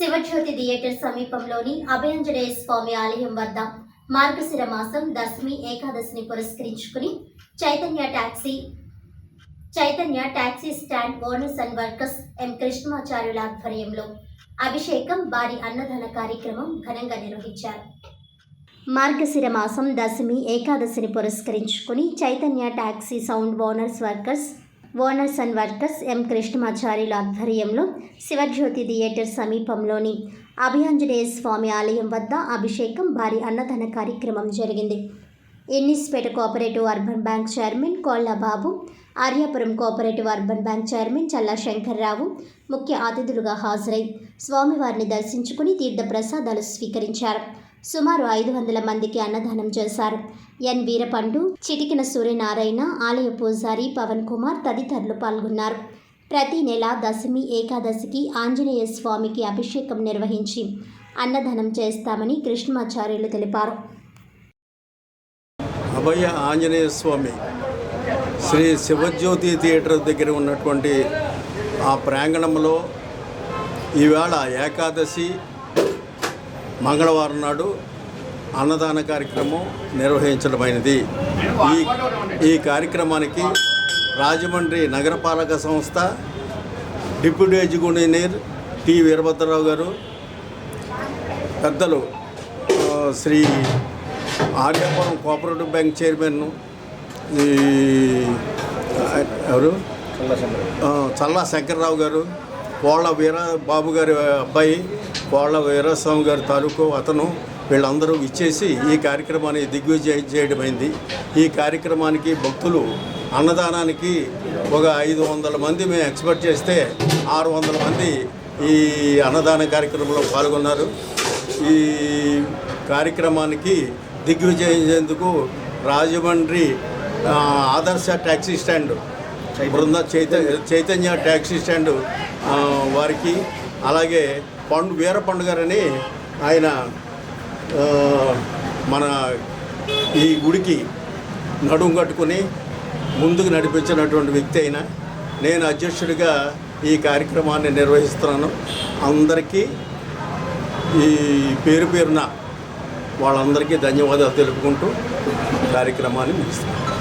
Shivajyothi theatre సమీపంలోని అభయంజనేయ స్వామి ఆలయం వద్ద మార్గశిర మాసం దశమి ఏకాదశిని పురస్కరించుకుని Chaitanya taxi Chaitanya taxi stand owners and workers M కృష్ణమాచార్యుల ఆధ్వర్యంలో అభిషేకం భారీ అన్నదాన కార్యక్రమం ఘనంగా నిర్వహించారు. మార్గశిర మాసం దశమి ఏకాదశిని పురస్కరించుకుని Chaitanya taxi sound owners workers owners and workers M కృష్ణమాచార్యుల ఆధ్వర్యంలో శివజ్యోతి థియేటర్ సమీపంలోని అభయాంజనేయ స్వామి ఆలయం వద్ద అభిషేకం భారీ అన్నదాన కార్యక్రమం జరిగింది. Innespeta cooperative urban bank chairman Kolla Babu Aryapuram cooperative urban bank chairman Challa Shankarrao ముఖ్య అతిథులుగా హాజరై స్వామివారిని దర్శించుకుని తీర్థప్రసాదాలు స్వీకరించారు. సుమారు ఐదు వందల మందికి అన్నదానం చేశారు. ఎన్. వీరపండు చిటికిన సూర్యనారాయణ ఆలయ పూజారి పవన్ కుమార్ తదితరులు పాల్గొన్నారు. ప్రతి నెల దశమి ఏకాదశికి ఆంజనేయ స్వామికి అభిషేకం నిర్వహించి అన్నదానం చేస్తామని కృష్ణమాచార్యులు తెలిపారు. అభయ ఆంజనేయ స్వామి శ్రీ శివజ్యోతి థియేటర్ దగ్గర ఉన్నటువంటి ఆ ప్రాంగణంలో ఈవేళ ఏకాదశి మంగళవారం నాడు అన్నదాన కార్యక్రమం నిర్వహించడమైనది. ఈ ఈ కార్యక్రమానికి రాజమండ్రి నగరపాలక సంస్థ deputy executive engineer T Veerabhadrarao garu పెద్దలు Sri Aryapuram cooperative bank chairman ఈ ఎవరు? చల్లా శంకర్రావు గారు కోళ్ళ వీర బాబు గారి అబ్బాయి కోళ్ళ వీరస్వామి గారి తాలూకు అతను వీళ్ళందరూ ఇచ్చేసి ఈ కార్యక్రమాన్ని దిగ్విజయం చేయడమైంది. ఈ కార్యక్రమానికి భక్తులు అన్నదానానికి ఒక ఐదు వందల మంది మేము ఎక్స్పెక్ట్ చేస్తే ఆరు వందల మంది ఈ అన్నదాన కార్యక్రమంలో పాల్గొన్నారు. ఈ కార్యక్రమానికి దిగ్విజయించేందుకు రాజమండ్రి ఆదర్శ ట్యాక్సీ స్టాండ్ బృంద చైత చైతన్య ట్యాక్సీ స్టాండ్ వారికి అలాగే పండు వీర పండు ఆయన మన ఈ గుడికి నడుము కట్టుకుని ముందుకు నడిపించినటువంటి వ్యక్తి అయినా నేను అధ్యక్షుడిగా ఈ కార్యక్రమాన్ని నిర్వహిస్తున్నాను. అందరికీ ఈ పేరు పేరున వాళ్ళందరికీ ధన్యవాదాలు తెలుపుకుంటూ కార్యక్రమాన్ని ముగిస్తున్నాను.